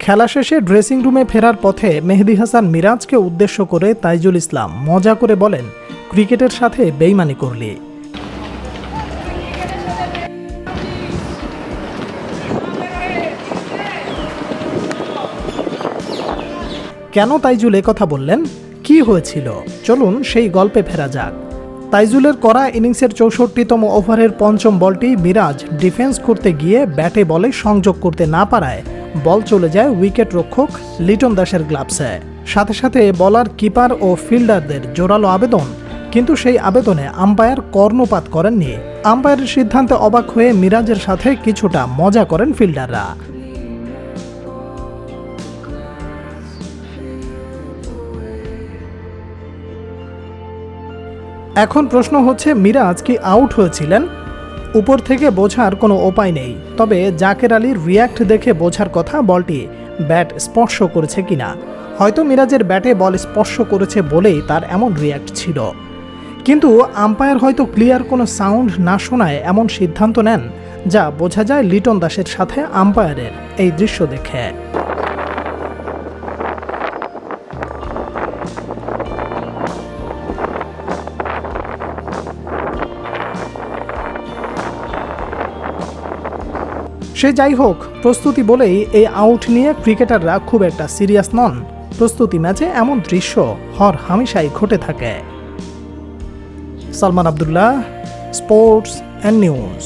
খেলা শেষে ড্রেসিং রুমে ফেরার পথে মেহেদি হাসান মিরাজকে উদ্দেশ্য করে তাইজুল ইসলাম মজা করে বলেন, ক্রিকেটের সাথে বেইমানি করলি। কেন তাইজুল কথা বললেন? কি হয়েছিল? চলুন সেই গল্পে ফেরা যাক। তাইজুলের করা ইনিংসের চৌষট্টিতম ওভারের পঞ্চম বলটি মিরাজ ডিফেন্স করতে গিয়ে ব্যাটে বলে সংযোগ করতে না পারায় বল চলে যায় উইকেট রক্ষক লিটন দাসের গ্লাভসে। সাথে সাথে বলার কিপার ও ফিল্ডারদের জোরালো আবেদন, কিন্তু সেই আবেদনে আম্পায়ার কর্ণপাত করেননি। আম্পায়ারের সিদ্ধান্তে অবাক হয়ে মিরাজের সাথে কিছুটা মজা করেন ফিল্ডাররা। এখন প্রশ্ন হচ্ছে, মিরাজ কি আউট হয়েছিলেন? উপর থেকে বোঝার কোনো উপায় নেই। তবে জাকের আলীর রিয়্যাক্ট দেখে বোঝার কথা বলটি ব্যাট স্পর্শ করেছে কিনা। হয়তো মিরাজের ব্যাটে বল স্পর্শ করেছে বলেই তার এমন রিয়্যাক্ট ছিল। কিন্তু আম্পায়ার হয়তো ক্লিয়ার কোনো সাউন্ড না শোনায় এমন সিদ্ধান্ত নেন, যা বোঝা যায় লিটন দাসের সাথে আম্পায়ারের এই দৃশ্য দেখে। সে যাই হোক, প্রস্তুতি বলেই এই আউট নিয়ে ক্রিকেটাররা খুব একটা সিরিয়াস নন। প্রস্তুতি ম্যাচে এমন দৃশ্য হর হামেশাই ঘটে থাকে। Salman Abdullah, sports and news.